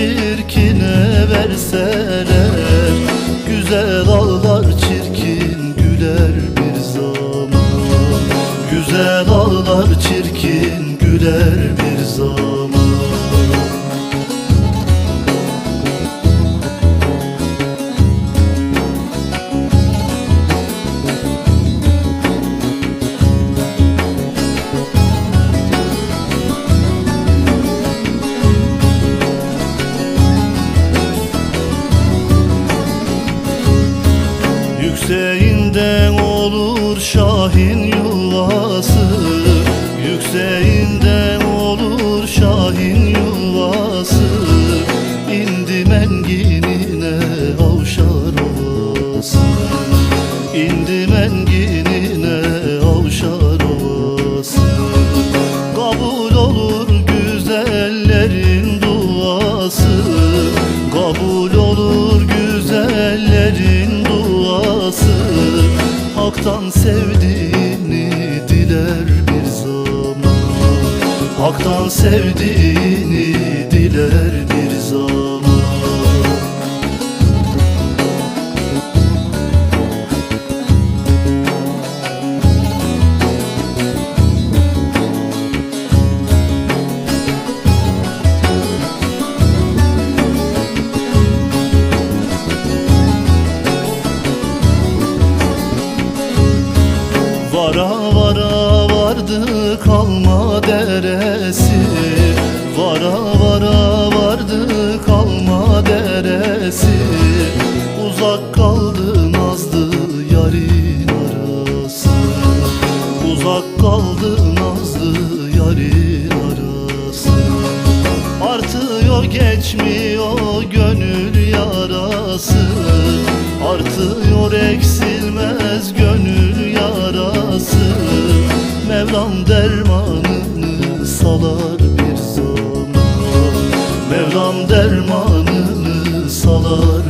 çirkine verseler yuvası Yükseğinden olur Şahin yuvası İndi menginine avşar ovası İndi menginine avşar ovası Kabul olur güzellerin duası Kabul olur güzellerin duası Hak'tan sevdiğini Hak'tan sevdiğini diler bir zaman. Vara vara vardı kalma deresi. Vara vara vardı kalma deresi. Uzak kaldı nazlı yarın arası. Uzak kaldı nazlı yarın arası. Artıyor geçmiyor dermanını salar bir zaman. Mevlam dermanını salar